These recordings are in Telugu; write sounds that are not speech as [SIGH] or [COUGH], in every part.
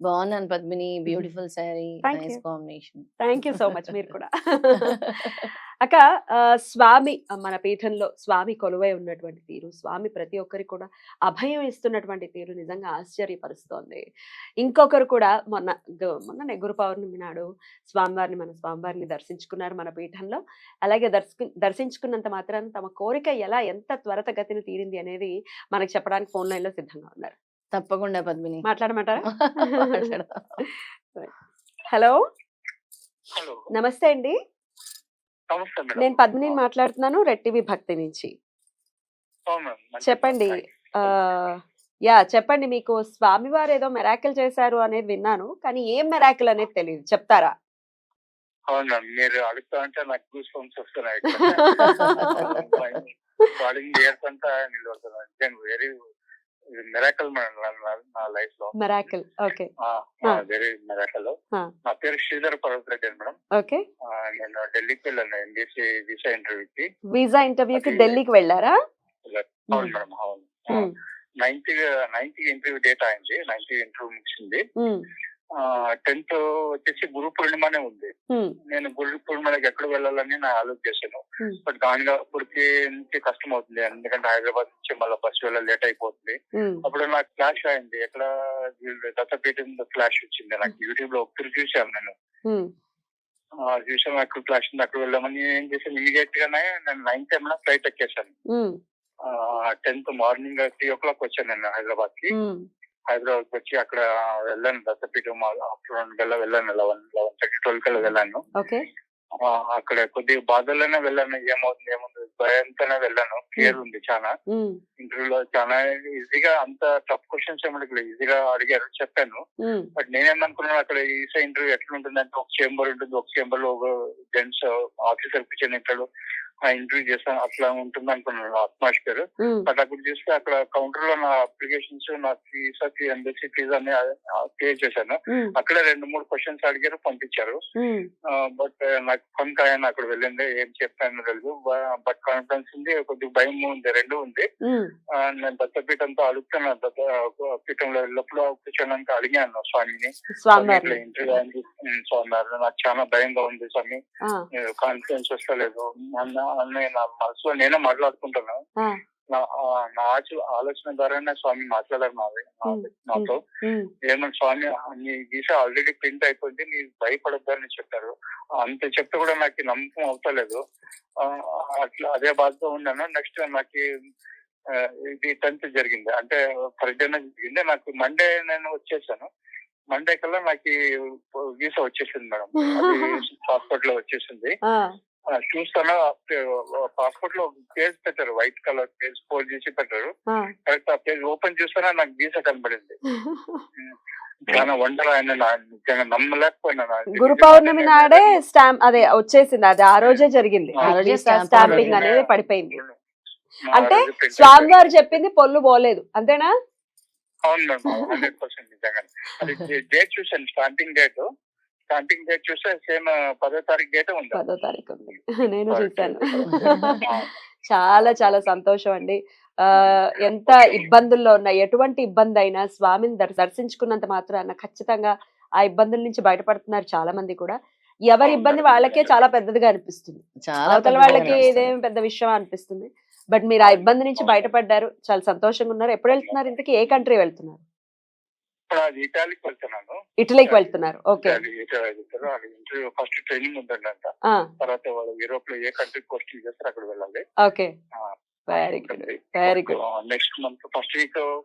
బాగున్నాను Padmini. Beautiful sari nice. Combination. Thank you so much మీరు కూడా. [LAUGHS] అక్క స్వామి మన పీఠంలో స్వామి కొలువై ఉన్నటువంటి తీరు స్వామి ప్రతి ఒక్కరికి కూడా అభయం ఇస్తున్నటువంటి తీరు నిజంగా ఆశ్చర్యపరుస్తోంది. ఇంకొకరు కూడా మొన్న మొన్న గురు పౌర్ణమి నాడు స్వామివారిని మన స్వామివారిని దర్శించుకున్నారు మన పీఠంలో. అలాగే దర్శకు దర్శించుకున్నంత మాత్రాన తమ కోరిక ఎలా ఎంత త్వరతగతిని తీరింది అనేది మనకు చెప్పడానికి ఫోన్ లైన్లో సిద్ధంగా ఉన్నారు. తప్పకుండా పద్మిని మాట్లాడమంటారా. హలో హలో నమస్తే అండి నమస్తే మేడం నేను పద్మిని మాట్లాడుతున్నాను రెడ్ టీవీ భక్తి నుంచి చెప్పండి ఆ, యా చెప్పండి మీకు స్వామివారు ఏదో మెరాకిల్ చేశారు అనేది విన్నాను కానీ ఏం మెరాకిల్ అనేది తెలియదు చెప్తారా అవును మీరు అడుగుతా అంటే నాకు గూస్ వస్తున్నాయి బాడింగ్ ఇయర్స్ అంతా నిలబడుతున్నాను వెరీ మెరాకల్ మేడం నా- లైఫ్లో మెరాకిల్. ఓకే. Very miracle. నా పేరు శ్రీధర్ పర్వత్ రెడ్డి అని మేడం. ఓకే. నేను ఢిల్లీకి వెళ్ళాను. ఎంబీసీ వీసా ఇంటర్వ్యూకి. వీసా ఇంటర్వ్యూకి ఢిల్లీకి వెళ్ళారా? అవును మేడం అవును. నైన్త్ నైన్త్ ఇంటర్వ్యూ డేట్ అయింది. నైన్త్ ఇంటర్వ్యూ ముగిసింది. టెన్త్ వచ్చేసి గురు పూర్ణిమనే ఉంది. నేను గురు పూర్ణిమకి ఎక్కడ వెళ్ళాలని నా Hmm. బట్ గానిగాపూర్కి నుంచి కష్టం అవుతుంది ఎందుకంటే హైదరాబాద్ నుంచి మళ్ళీ బస్సు వెళ్ళ లేట్ అయిపోతుంది. అప్పుడు నాకు ఫ్లాష్ అయింది. ఎక్కడ దత్తపీఠం ఫ్లాష్ వచ్చింది. నాకు యూట్యూబ్లో ఒకటి చూశాను నేను. చూశాను అక్కడ ఫ్లాష్ ఉంది అక్కడ వెళ్ళామని ఏం చేశాను? ఇమీడియట్ గానే నేను నైన్ టైమ్ ఫ్లైట్ ఎక్కేసాను um, tenth morning three o'clock వచ్చాను నేను హైదరాబాద్కి హైదరాబాద్ వచ్చి అక్కడ వెళ్ళాను. దత్తపీఠం ఆఫ్టర్నూన్ కల్లా వెళ్ళాను. లెవెన్ లెవెన్ థర్టీ ట్వెల్వ్ కల్లా వెళ్ళాను. అక్కడ కొద్దిగా బాధల్లోనే వెళ్ళాను. ఏమవుతుంది ఏముంది? భయంతోనే వెళ్ళాను. కేర్ ఉంది చాలా ఇంటర్వ్యూలో చాలా ఈజీగా అంత టఫ్ క్వశ్చన్స్ ఏమి ఈజీగా అడిగారు చెప్పాను. బట్ నేనేమనుకున్నాను అక్కడ ఈసా ఇంటర్వ్యూ ఎట్లా ఉంటుంది అంటే ఒక చేంబర్ ఉంటుంది. ఒక చేంబర్లో ఒక జెంట్స్ ఆఫీసర్ కూర్చొని ఉంటాడు. ఆ ఇంటర్వ్యూ చేస్తాను అట్లా ఉంటుంది అనుకున్నాను అట్మాస్ఫియర్ బట్ అక్కడ చూస్తే అక్కడ కౌంటర్లో నా అప్లికేషన్స్ నా వీసా ఎంబసీ ఫీజ్ అన్ని పే చేశాను. అక్కడ రెండు మూడు క్వశ్చన్స్ అడిగారు పంపించారు. బట్ నాకు ఫన్ కాయని అక్కడ వెళ్ళింది ఏం చెప్పాను తెలియదు బట్ కాన్ఫిడెన్స్ ఉంది కొద్దిగా భయం ఉంది రెండు ఉంది. నేను దత్తపీఠంతో అడుగుతున్నాను దత్త పీఠంలో లోపల కూర్చోడానికి అడిగాను స్వామిని. ఇంటర్వ్యూ స్వామి నాకు చాలా భయంగా ఉంది స్వామి. కాన్ఫిడెన్స్ వస్తలేదు. అన్న అన్న నా మనసులో నేనే మాట్లాడుకుంటున్నాను ఆ, నా ఆచ- ఆలోచన ద్వారానే స్వామి మాట్లాడారు నాది నాది- నాతో. ఏమన్నా స్వామి నీ వీసా ఆల్రెడీ ప్రింట్ అయిపోయింది నీ భయపడద్దని చెప్పారు. అంత చెప్తే కూడా నాకు నమ్మకం అవుతలేదు. అట్లా అదే బాధతో ఉన్నాను. నెక్స్ట్ నాకు ఇది టెన్త్ జరిగింది. అంటే థర్స్డే జరిగింది. నాకు మండే నేను వచ్చేసాను. మండే కల్లా నాకు వీసా వచ్చేసింది మేడం. [LAUGHS] పాస్పోర్ట్లో వచ్చేసింది. చూస్తాను. పాస్పోర్ట్లో పేజ్ పెట్టారు. వైట్ కలర్ పేజ్ ఫోల్డ్ చేసి పెట్టారు. కరెక్ట్ ఆ పేజ్ ఓపెన్ చూస్తానా నాకు వీసా కనబడింది. [LAUGHS] చాలా వండర్ ఆయన నిజంగా నమ్మలేకపోయినా నాకు. గురు పౌర్ణమి నాడే స్టాంప్ అదే వచ్చేసింది. అది ఆ రోజే జరిగింది. ఆ రోజే stamp స్టాంపింగ్. అనేది పడిపోయింది. అంటే print స్వామివారు చెప్పింది పొల్లు పోలేదు. అంతేనా? అవును మేడం హండ్రెడ్ పర్సెంట్ నిజంగా అది డేట్ చూసాను స్టాంపింగ్ డేట్ స్టాంపింగ్ డేట్ చూస్తే సేమ్ పదో తారీఖు డేట్ ఉంది. పదో తారీఖు ఉంది. నేను చూశాను. [LAUGHS] చాలా చాలా సంతోషం అండి. ఆ ఎంత ఇబ్బందుల్లో ఉన్నా ఎటువంటి ఇబ్బంది అయినా స్వామిని దర్- దర్శించుకున్నంత మాత్రాన ఖచ్చితంగా ఆ ఇబ్బందుల నుంచి బయటపడుతున్నారు చాలా మంది కూడా. ఎవరి ఇబ్బంది వాళ్ళకే చాలా పెద్దదిగా అనిపిస్తుంది. చాలా అవతల వాళ్ళకి. ఇదేం పెద్ద విషయం అనిపిస్తుంది. బట్ మీరు ఆ ఇబ్బంది నుంచి బయటపడ్డారు చాలా సంతోషంగా ఉన్నారు. ఎప్పుడు వెళ్తున్నారు ఇంతకీ? ఏ కంట్రీ వెళ్తున్నారు? ఇప్పుడు అది ఇటాలీకి వెళ్తున్నాను. ఇటలీకి వెళ్తున్నారు. ఓకే. ఇంటర్వ్యూ ఫస్ట్ ట్రైనింగ్ ఉందంట ఆ. తర్వాత వాళ్ళు యూరోప్లో ఏ కంట్రీ పోస్టింగ్ చేస్తారు అక్కడ వెళ్ళాలి. Okay. Very good very good next month first week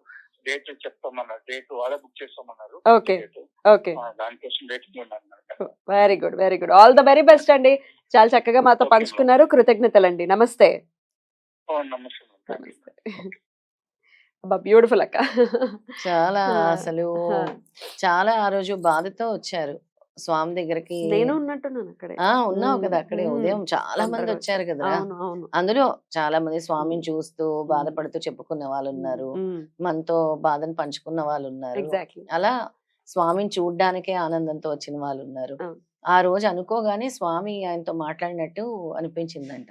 date చెప్తామన్నారు date వాళ్ళే బుక్ చేస్తామన్నారు. ఓకే. ఆ, దానికోసం ఉన్నాను very good very good all the very best అండి. చాలా చక్కగా మాతో పంచుకున్నారు. కృతజ్ఞతలండి. నమస్తే. ఓ, నమస్తే నమస్తే బ్యూటిఫుల్ అక్క. చాలా అసలు. చాలా ఆ రోజు బాధతో వచ్చారు. స్వామి దగ్గరికి నేను ఉన్నట్టున్నాను అక్కడే. ఉన్నావు కదా అక్కడే. ఉదయం. చాలా మంది వచ్చారు కదా అందులో చాలా మంది స్వామిని చూస్తూ బాధపడుతూ చెప్పుకున్న వాళ్ళు ఉన్నారు మనతో బాధను పంచుకున్న వాళ్ళు ఉన్నారు అలా స్వామిని చూడ్డానికే ఆనందంతో వచ్చిన వాళ్ళు ఉన్నారు. ఆ రోజు అనుకోగానే స్వామి ఆయనతో మాట్లాడినట్టు అనిపించిందంట.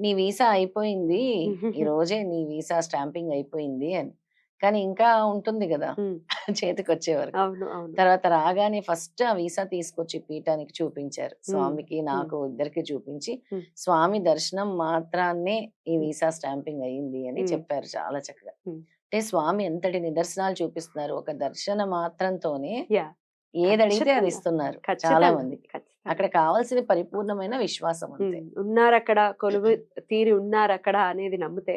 నీ వీసా అయిపోయింది [LAUGHS] ఈ రోజే నీ వీసా స్టాంపింగ్ అయిపోయింది అని కానీ ఇంకా ఉంటుంది కదా. [LAUGHS] చేతికి వచ్చే వరకు అవును అవును తర్వాత రాగానే ఫస్ట్ ఆ వీసా తీసుకొచ్చి పీఠానికి చూపించారు స్వామికి నాకు ఇద్దరికి చూపించి. స్వామి దర్శనం మాత్రాన్నే ఈ వీసా స్టాంపింగ్ అయ్యింది అని. చెప్పారు చాలా చక్కగా. అంటే స్వామి ఎంతటి నిదర్శనాలు చూపిస్తున్నారు ఒక దర్శన మాత్రంతోనే. ఏది అడిగితే అది. ఇస్తున్నారు చాలా మంది. అక్కడ కావాల్సిన పరిపూర్ణమైన విశ్వాసం ఉన్నారు అక్కడ కొలువు తీరి ఉన్నారు అక్కడ అనేది నమ్మితే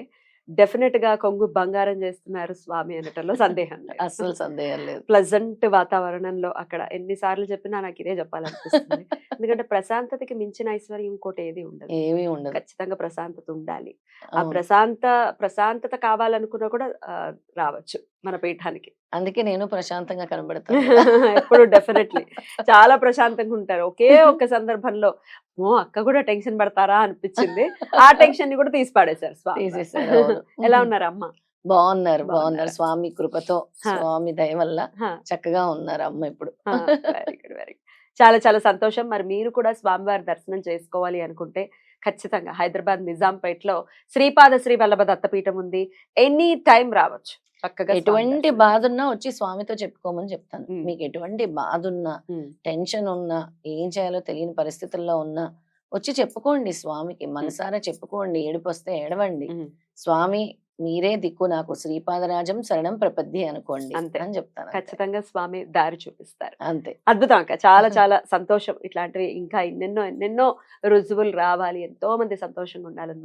డెఫినెట్గా కొంగు బంగారం చేస్తున్నారు స్వామి అనటంలో సందేహం అస్సలు సందేహం లేదు. ప్లజెంట్ వాతావరణంలో అక్కడ ఎన్నిసార్లు చెప్పినా నాకు ఇదే చెప్పాలనిపిస్తుంది. [LAUGHS] ఎందుకంటే ప్రశాంతతకి మించిన ఐశ్వర్యం ఇంకోటి ఏది ఉండదు. ఏమీ ఉండదు. ఖచ్చితంగా ప్రశాంతత ఉండాలి. ఆ. ప్రశాంత ప్రశాంతత కావాలనుకున్నా కూడా రావచ్చు మన పీఠానికి. అందుకే నేను ప్రశాంతంగా కనబడతాను. [LAUGHS] ఎప్పుడు డెఫినెట్లీ. చాలా ప్రశాంతంగా ఉంటారు. ఒకే [LAUGHS] ఒక్క సందర్భంలో ఓ అక్క కూడా టెన్షన్ పడతారా అనిపించింది. [LAUGHS] ఆ టెన్షన్ని కూడా తీసి పాడేశారు స్వామి. ఎలా ఉన్నారు అమ్మ బాగున్నారు బాగున్నారు? స్వామి కృపతో. స్వామి దయ వల్ల. చక్కగా ఉన్నారు అమ్మ ఇప్పుడు. వెరీ గుడ్ వెరీ చాలా చాలా సంతోషం. మరి మీరు కూడా స్వామివారి దర్శనం చేసుకోవాలి అనుకుంటే ఖచ్చితంగా హైదరాబాద్ నిజాంపేటలో శ్రీపాద శ్రీ వల్లభ దత్తపీఠం ఉంది. ఎనీ టైం రావచ్చు. చక్కగా ఎటువంటి. బాధ ఉన్నా వచ్చి స్వామితో చెప్పుకోమని చెప్తాను. మీకు ఎటువంటి బాధ ఉన్నా టెన్షన్ ఉన్నా ఏం చేయాలో తెలియని పరిస్థితుల్లో ఉన్నా వచ్చి చెప్పుకోండి స్వామికి. మనసారా చెప్పుకోండి. ఏడుపు వస్తే ఏడవండి. స్వామి మీరే దిక్కు. నాకు శ్రీపాదరాజం శరణం ప్రపద్ది అనుకోండి అంతే. అని చెప్తాను. ఖచ్చితంగా స్వామి దారి చూపిస్తారు. అంతే. అద్భుతం అక్క. చాలా [LAUGHS] చాలా సంతోషం. ఇట్లాంటివి ఇంకా ఎన్నెన్నో ఎన్నెన్నో రుజువులు రావాలి. ఎంతో మంది సంతోషంగా ఉండాలని